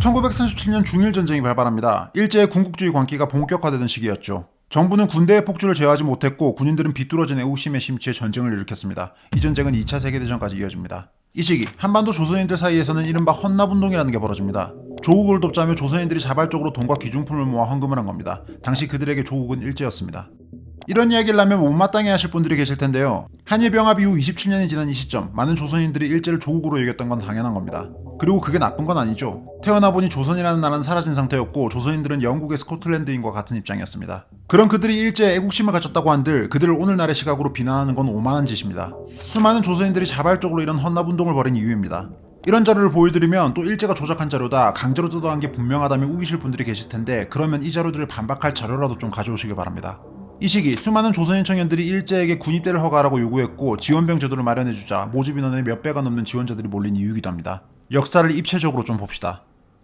1937년 중일 전쟁이 발발합니다. 일제의 군국주의 광기가 본격화되던 시기였죠. 정부는 군대의 폭주를 제어하지 못했고 군인들은 비뚤어진 애국심에 심취해 전쟁을 일으켰습니다. 이 전쟁은 2차 세계대전까지 이어집니다. 이 시기 한반도 조선인들 사이에서는 이른바 헌납운동이라는 게 벌어집니다. 조국을 돕자며 조선인들이 자발적으로 돈과 귀중품을 모아 헌금을 한 겁니다. 당시 그들에게 조국은 일제였습니다. 이런 이야기를 하면 못마땅해 하실 분들이 계실 텐데요. 한일 병합 이후 27년이 지난 이 시점, 많은 조선인들이 일제를 조국으로 여겼던 건 당연한 겁니다. 그리고 그게 나쁜 건 아니죠. 태어나 보니 조선이라는 나라는 사라진 상태였고 조선인들은 영국의 스코틀랜드인과 같은 입장이었습니다. 그런 그들이 일제에 애국심을 가졌다고 한들 그들을 오늘날의 시각으로 비난하는 건 오만한 짓입니다. 수많은 조선인들이 자발적으로 이런 헌납운동을 벌인 이유입니다. 이런 자료를 보여드리면 또 일제가 조작한 자료다 강제로 뜯어간 게 분명하다며 우기실 분들이 계실 텐데 그러면 이 자료들을 반박할 자료라도 좀 가져오시길 바랍니다. 이 시기 수많은 조선인 청년들이 일제에게 군입대를 허가하라고 요구했고 지원병 제도를 마련해주자 모집 인원의 몇 배가 넘는 지원자들이 몰린 이유이기도 합니다. 역사를 입체적으로 좀 봅시다.